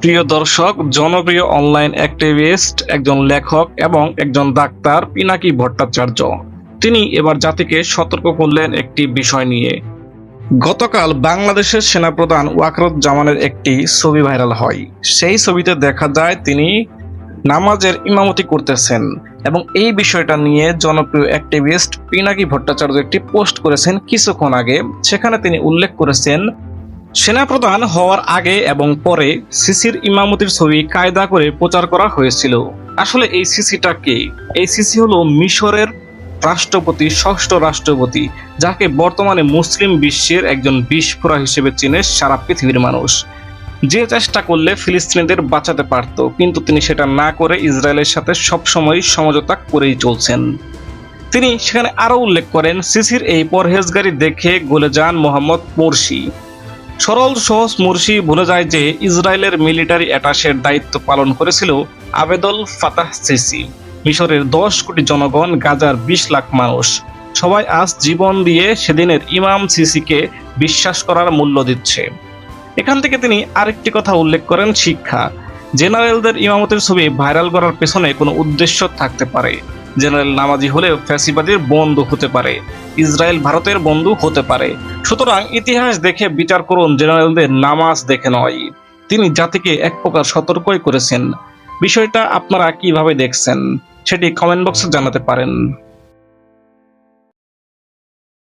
প্রিয় দর্শক, জনপ্রিয় অনলাইন অ্যাক্টিভিস্ট একজন লেখক এবং একজন ডাক্তার পিনাকি ভট্টাচার্য। তিনি এবার জাতিকে সতর্ক করলেন একটি বিষয় নিয়ে। গতকাল বাংলাদেশের সেনাপ্রধান ওয়াকরুজ্জামানের একটি ছবি ভাইরাল হয়। সেই ছবিতে দেখা যায় তিনি নামাজের ইমামতি করতেছেন এবং এই বিষয়টা নিয়ে জনপ্রিয় অ্যাক্টিভিস্ট পিনাকি ভট্টাচার্য একটি পোস্ট করেছেন কিছুক্ষণ আগে। সেখানে তিনি উল্লেখ করেছেন সেনাপ্রধান হওয়ার আগে এবং পরে সিসির ইমামতির ছবি কায়দা করে প্রচার করা হয়েছিল। আসলে এই সিসিটা কে? এই সিসি হলো মিশরের রাষ্ট্রপতি, ষষ্ঠ রাষ্ট্রপতি, যাকে বর্তমানে মুসলিম বিশ্বের একজন বিস্ফোরা হিসেবে চেনে সারা পৃথিবীর মানুষ। যে চেষ্টা করলে ফিলিস্তিনিদের বাঁচাতে পারত, কিন্তু তিনি সেটা না করে ইসরায়েলের সাথে সবসময় সমঝোতা করেই চলছেন। তিনি সেখানে আরও উল্লেখ করেন, সিসির এই পরহেজগারি দেখে গলে যান মোহাম্মদ মোরসি সরল সহজ মুরসি ভুলে যায় যে ইসরায়েলের মিলিটারি অ্যাটাসের দায়িত্ব পালন করেছিল আবেদল ফাতাহ সিসি। মিশরের দশ কোটি জনগণ, গাজার বিশ লাখ মানুষ। সবাই আজ জীবন দিয়ে সেদিনের ইমাম সিসিকে বিশ্বাস করার মূল্য দিচ্ছে। এখান থেকে তিনি আরেকটি কথা উল্লেখ করেন, শিক্ষা। জেনারেলদের ইমামতের ছবি ভাইরাল করার পেছনে কোনো উদ্দেশ্য থাকতে পারে। জেনারেল নামাজি হলেও ফ্যাসিবাদীর বন্ধু হতে পারে, ইসরায়েল ভারতের বন্ধু হতে পারে। সুতরাং ইতিহাস দেখে বিচার করুন, জেনারেলদের নামাজ দেখে নয়। তিনি জাতিকে এক প্রকার সতর্কই করেছেন। বিষয়টা আপনারা কীভাবে দেখছেন, সেটি কমেন্ট বক্সে জানাতে পারেন।